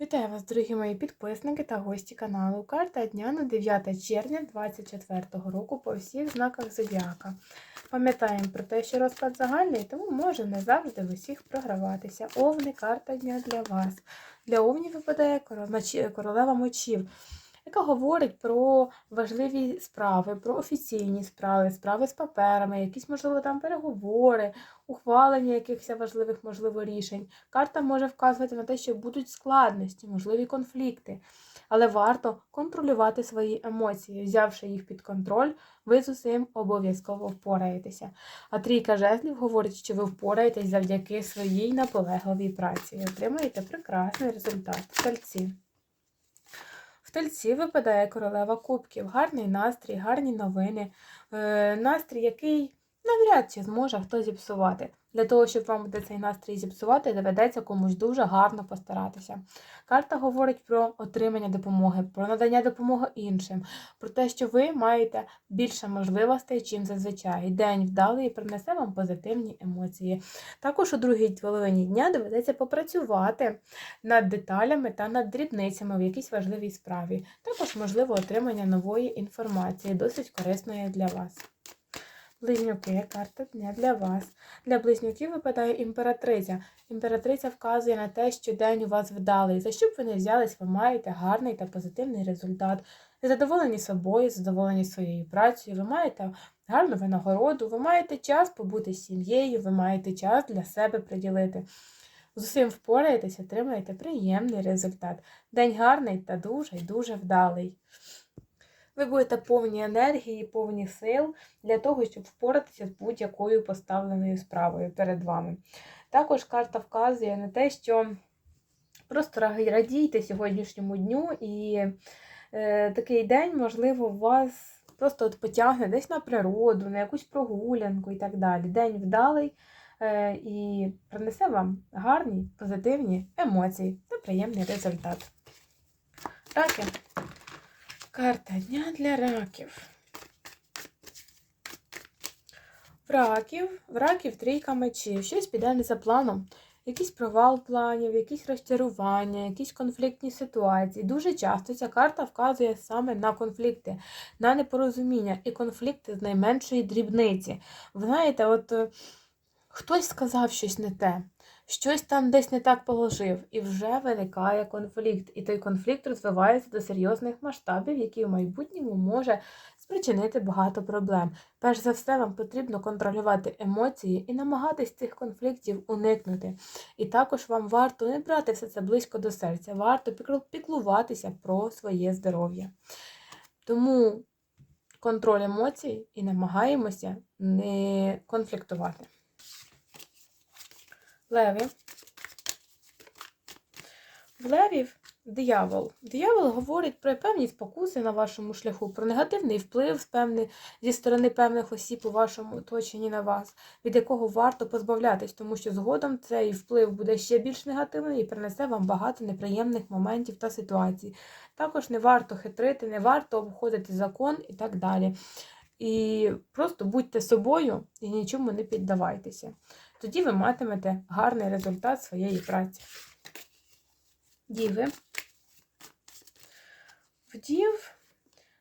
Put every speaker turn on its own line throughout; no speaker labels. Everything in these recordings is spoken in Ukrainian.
Вітаю вас, дорогі мої підписники та гості каналу. Карта дня на 9 червня 2024 року по всіх знаках зодіака. Пам'ятаємо про те, що розклад загальний, тому може не завжди в усіх програватися. Овни карта дня для вас. Для овнів випадає королева мечів, яка говорить про важливі справи, про офіційні справи, справи з паперами, якісь, можливо, там переговори, ухвалення якихось важливих, можливо, рішень. Карта може вказувати на те, що будуть складності, можливі конфлікти, але варто контролювати свої емоції. Взявши їх під контроль, ви з усім обов'язково впораєтеся. А трійка жезлів говорить, що ви впораєтесь завдяки своїй наполегливій праці і отримаєте прекрасний результат. Тельці. В випадає королева кубків, гарний настрій, гарні новини, е, настрій, який навряд чи зможе хто зіпсувати. Для того, щоб вам буде цей настрій зіпсувати, доведеться комусь дуже гарно постаратися. Карта говорить про отримання допомоги, про надання допомоги іншим, про те, що ви маєте більше можливостей, чим зазвичай. День вдалий принесе вам позитивні емоції. Також у другій половині дня доведеться попрацювати над деталями та над дрібницями в якійсь важливій справі. Також можливо отримання нової інформації, досить корисної для вас. Близнюки, карта дня для вас. Для близнюків випадає імператриця. Імператриця вказує на те, що день у вас вдалий. За що б ви не взялись, ви маєте гарний та позитивний результат. Задоволені собою, задоволені своєю працею, ви маєте гарну винагороду, ви маєте час побути з сім'єю, ви маєте час для себе приділити. З усім впораєтесь, отримаєте приємний результат. День гарний та дуже дуже вдалий. Ви будете повні енергії, повні сил для того, щоб впоратися з будь-якою поставленою справою перед вами. Також карта вказує на те, що просто радійте сьогоднішньому дню, і е, такий день, можливо, вас просто от потягне десь на природу, на якусь прогулянку і так далі. День вдалий е, і принесе вам гарні, позитивні емоції та приємний результат. Раки. Карта дня для раків. В раків, в раків трійка мечів. Щось піде не за планом. Якийсь провал планів, якісь розчарування, якісь конфліктні ситуації. Дуже часто ця карта вказує саме на конфлікти, на непорозуміння і конфлікти з найменшої дрібниці. Ви знаєте, от е, хтось сказав щось не те, щось там десь не так положив, і вже виникає конфлікт. І той конфлікт розвивається до серйозних масштабів, які в майбутньому може спричинити багато проблем. Перш за все, вам потрібно контролювати емоції і намагатись цих конфліктів уникнути. І також вам варто не брати все це близько до серця, варто піклуватися про своє здоров'я. Тому контроль емоцій і намагаємося не конфліктувати. Леві. В левів диявол. Диявол говорить про певні спокуси на вашому шляху, про негативний вплив певний, зі сторони певних осіб у вашому оточенні на вас, від якого варто позбавлятись, тому що згодом цей вплив буде ще більш негативний і принесе вам багато неприємних моментів та ситуацій. Також не варто хитрити, не варто обходити закон і так далі. І просто будьте собою і нічому не піддавайтеся. Тоді ви матимете гарний результат своєї праці. Діви. Вдів,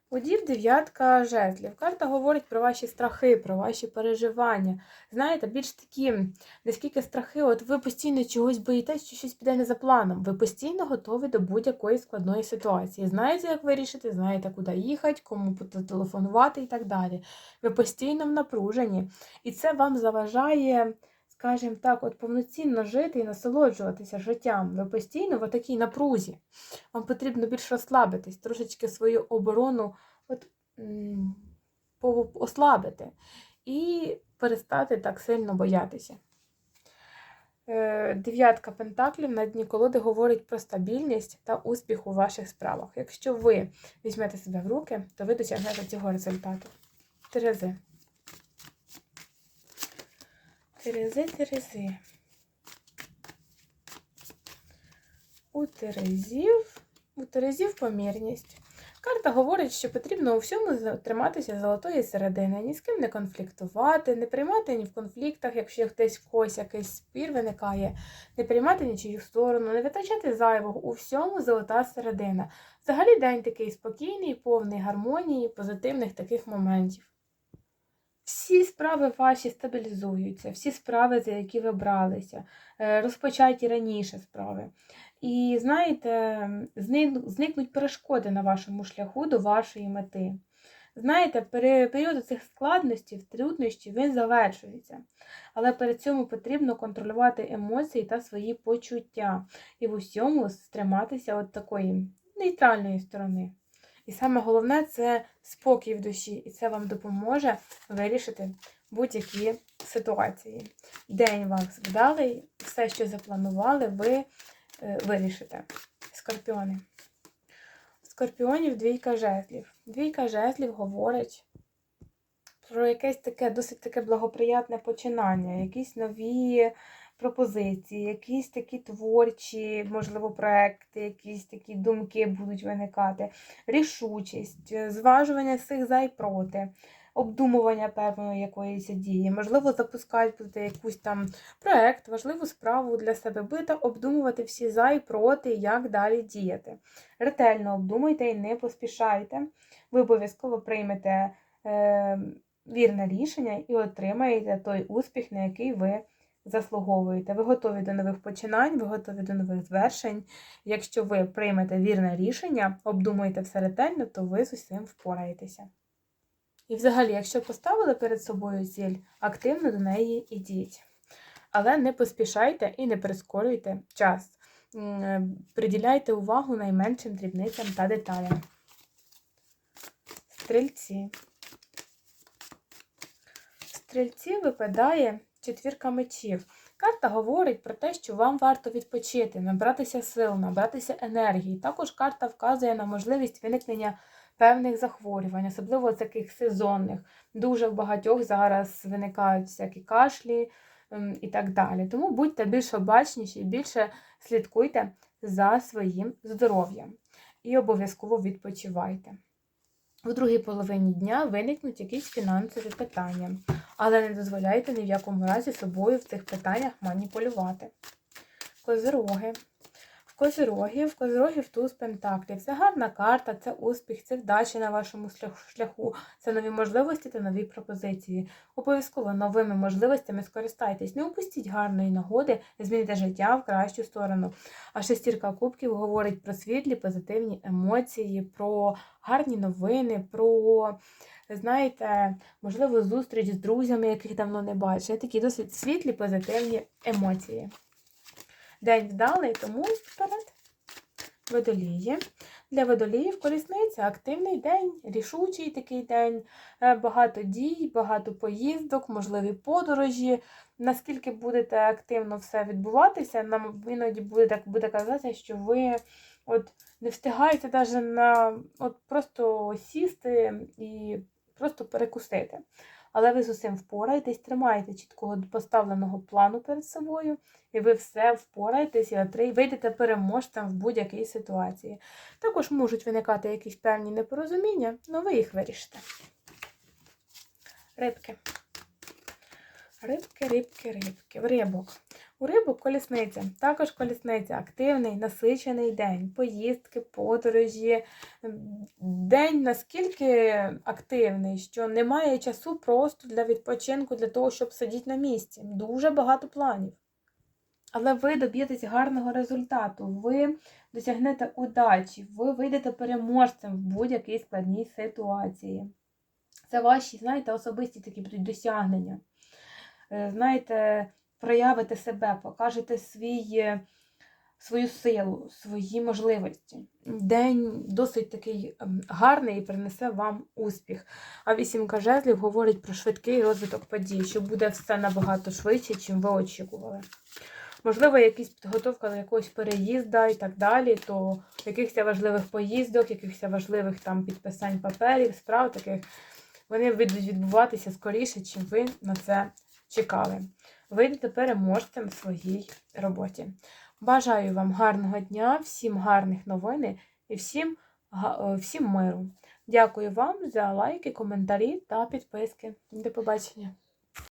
Удів дев'ятка жезлів. Карта говорить про ваші страхи, про ваші переживання. Знаєте, більш такі, наскільки страхи, от ви постійно чогось боїтесь, що щось піде не за планом. Ви постійно готові до будь-якої складної ситуації. Знаєте, як вирішити, знаєте, куди їхати, кому телефонувати і так далі. Ви постійно в напруженні. І це вам заважає скажімо так, от повноцінно жити і насолоджуватися життям. Ви постійно в такій напрузі. Вам потрібно більш розслабитись, трошечки свою оборону от, ослабити і перестати так сильно боятися. Е, дев'ятка пентаклів на дні колоди говорить про стабільність та успіх у ваших справах. Якщо ви візьмете себе в руки, то ви досягнете цього результату. Терези. Терези, Терези. У Терезів, у Терезів помірність. Карта говорить, що потрібно у всьому триматися золотої середини, ні з ким не конфліктувати, не приймати ні в конфліктах, якщо хтось когось якийсь спір виникає, не приймати нічию сторону, не витрачати зайвого. У всьому золота середина. Взагалі день такий спокійний, повний гармонії, позитивних таких моментів. Всі справи ваші стабілізуються, всі справи, за які ви бралися, е, розпочаті раніше справи. І знаєте, зникнуть перешкоди на вашому шляху до вашої мети. Знаєте, період цих складностей, труднощів він завершується. Але перед цьому потрібно контролювати емоції та свої почуття і в усьому стриматися от такої нейтральної сторони. І саме головне це спокій в душі, і це вам допоможе вирішити будь-які ситуації. День вас вдалий, все, що запланували, ви е, вирішите. Скорпіони. Скорпіонів двійка жезлів. Двійка жезлів говорить про якесь таке досить таке благоприятне починання, якісь нові пропозиції, якісь такі творчі, можливо, проекти, якісь такі думки будуть виникати, рішучість, е, зважування всіх за і проти, обдумування певної якоїсь дії, можливо, запускають будете якийсь там проект, важливу справу для себе. Будете обдумувати всі за і проти, як далі діяти. Ретельно обдумайте і не поспішайте. Ви обов'язково приймете е, вірне рішення і отримаєте той успіх, на який ви заслуговуєте. Ви готові до нових починань, ви готові до нових звершень. Якщо ви приймете вірне рішення, обдумуєте все ретельно, то ви з усім впораєтеся. І взагалі, якщо поставили перед собою ціль, активно до неї ідіть. Але не поспішайте і не прискорюйте час. Е, Приділяйте увагу найменшим дрібницям та деталям. Стрільці. Стрільці випадає четвірка мечів. Карта говорить про те, що вам варто відпочити, набратися сил, набратися енергії. Також карта вказує на можливість виникнення певних захворювань, особливо таких сезонних. Дуже в багатьох зараз виникають всякі кашлі ем, і так далі. Тому будьте більш обачніші і більше слідкуйте за своїм здоров'ям і обов'язково відпочивайте. У другій половині дня виникнуть якісь фінансові питання, але не дозволяйте ні в якому разі собою в цих питаннях маніпулювати. Козироги. В козирогів, в козирогів туз пентаклів. Це гарна карта, це успіх, це вдача на вашому шляху, це нові можливості та нові пропозиції. Обов'язково новими можливостями скористайтесь. Не упустіть гарної нагоди, змінити життя в кращу сторону. А шестірка кубків говорить про світлі, позитивні емоції, про гарні новини, про, знаєте, можливо, зустріч з друзями, яких давно не бачили. Такі досить світлі, позитивні емоції. День вдалий, тому вперед. Водолії. Для водоліїв колісниця активний день, рішучий такий день, е, багато дій, багато поїздок, можливі подорожі. Наскільки будете активно все відбуватися, нам іноді буде буде казати, що ви от не встигаєте навіть на от просто сісти і просто перекусити. Але ви з усім впораєтесь, тримаєте чіткого поставленого плану перед собою, і ви все впораєтесь і вийдете переможцем в будь-якій ситуації. Також можуть виникати якісь певні непорозуміння, але ви їх вирішите. Рибки. Рибки, рибки, рибки. В рибок. У рибок колісниця. Також колісниця. Активний, насичений день. Поїздки, подорожі. День наскільки активний, що немає часу просто для відпочинку, для того, щоб сидіти на місці. Дуже багато планів. Але ви доб'єтесь гарного результату, ви досягнете удачі, ви вийдете переможцем в будь-якій складній ситуації. Це ваші, знаєте, особисті такі будуть досягнення. Е, Знаєте, проявите себе, покажете свій, е, свою силу, свої можливості. День досить такий ем, гарний і принесе вам успіх. А вісімка жезлів говорить про швидкий розвиток подій, що буде все набагато швидше, чим ви очікували. Можливо, якась підготовка до якогось переїзду і так далі, то якихось важливих поїздок, якихось важливих там підписань паперів, справ таких, вони будуть відбуватися скоріше, чим ви на це чекали. Ви Вийдете переможцем в своїй роботі. Бажаю вам гарного дня, всім гарних новин і всім е, всім миру. Дякую вам за лайки, коментарі та підписки. До побачення!